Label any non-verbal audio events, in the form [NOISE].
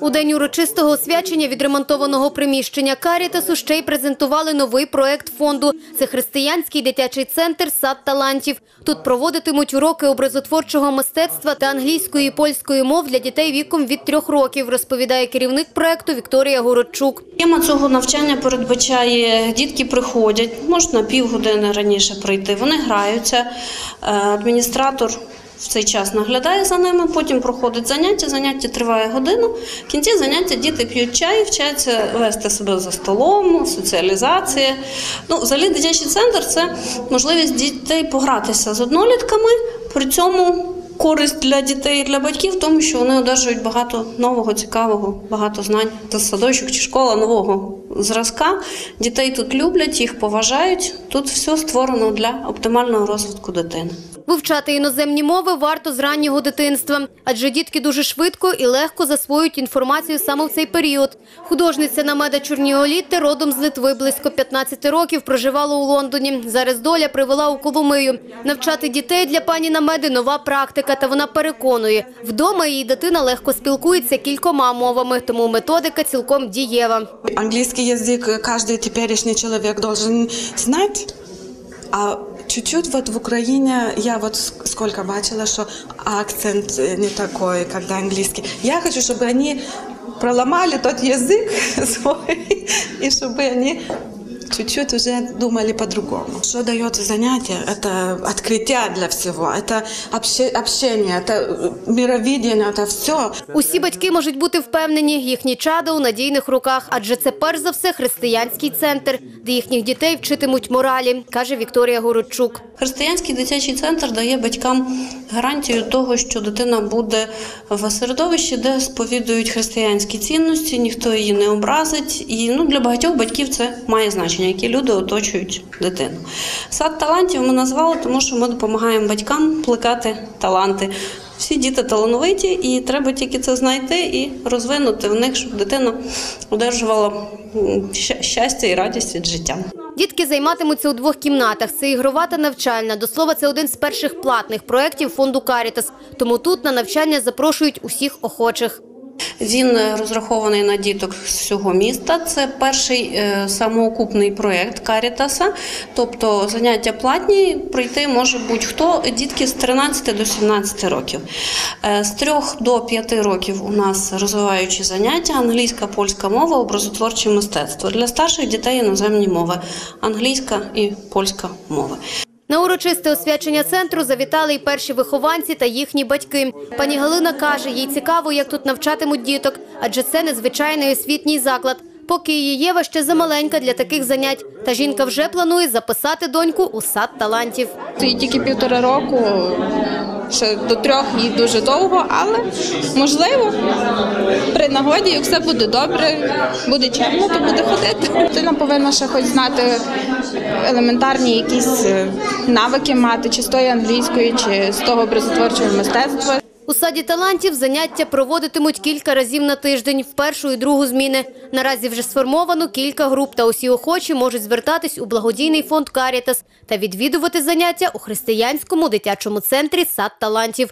У день урочистого освячення відремонтованого приміщення Карітасу ще й презентували новий проект фонду. Це християнський дитячий центр «Сад талантів». Тут проводитимуть уроки образотворчого мистецтва та англійської і польської мов для дітей віком від трьох років, розповідає керівник проекту Вікторія Городчук. Тема цього навчання передбачає, дітки приходять, можуть на півгодини раніше прийти. Вони граються. Е, Адміністратор в цей час наглядає за ними, потім проходить заняття. Заняття триває годину. В кінці заняття діти п'ють чай, вчаться вести себе за столом, соціалізація. Ну, взагалі, дитячий центр це можливість дітей погратися з однолітками, при цьому. Користь для дітей і для батьків в тому, що вони одержують багато нового, цікавого, багато знань. Це садочок чи школа нового зразка. Дітей тут люблять, їх поважають. Тут все створено для оптимального розвитку дитини. Вивчати іноземні мови варто з раннього дитинства, адже дітки дуже швидко і легко засвоюють інформацію саме в цей період. Художниця Намеда Чорніолітти родом з Литви близько 15 років проживала у Лондоні. Зараз доля привела у Коломию. Навчати дітей для пані Намеди нова практика, та вона переконує, вдома її дитина легко спілкується кількома мовами, тому методика цілком дієва. Английский язык каждый теперешний человек должен знать. А чуть-чуть вот в Украине я вот сколько бачила, что акцент э, не такой, когда английский. Я хочу, чтобы они проломали тот язык [LAUGHS] свой, и чтобы они чуть-чуть уже думали по-другому. Что дает занятие? Это открытие для всего, это обще- общение, это э, мировидение, это все. Усі батьки можуть бути впевнені, їхні чада у надійних руках, адже це перш за все християнський центр, де їхніх дітей вчитимуть моралі, каже Вікторія Городчук. Християнський дитячий центр дає батькам гарантію того, що дитина буде в середовищі, де сповідують християнські цінності, ніхто її не образить. І ну, для багатьох батьків це має значення, які люди оточують дитину. Сад талантів ми назвали, тому що ми допомагаємо батькам плекати таланти. Всі діти талановиті, і треба тільки це знайти і розвинути в них, щоб дитина одержувала щастя і радість від життя. Дітки займатимуться у двох кімнатах. Це ігрова та навчальна. До слова, це один з перших платних проєктів фонду Карітас. Тому тут на навчання запрошують усіх охочих. Він е, розрахований на діток з всього міста. Це перший е, самоокупний проєкт Карітаса. Тобто заняття платні пройти може будь-хто. Дітки з 13 до 17 років. Е, з 3 до 5 років у нас розвиваючі заняття: англійська, польська мова, образотворче мистецтво. Для старших дітей іноземні мови, англійська і польська мови. На урочисте освячення центру завітали й перші вихованці та їхні батьки. Пані Галина каже, їй цікаво, як тут навчатимуть діток, адже це незвичайний освітній заклад. Поки її Єва ще замаленька для таких занять, та жінка вже планує записати доньку у сад талантів. Їй тільки півтора року, ще до трьох їй дуже довго, але можливо, при нагоді, все буде добре, буде чемно, то буде ходити. Дитина повинна ще хоч знати елементарні якісь е, навики мати, чи з тої англійської, чи з того образотворчого мистецтва. У саді талантів заняття проводитимуть кілька разів на тиждень, в першу і другу зміни. Наразі вже сформовано кілька груп, та усі охочі можуть звертатись у благодійний фонд Карітас та відвідувати заняття у християнському дитячому центрі сад талантів.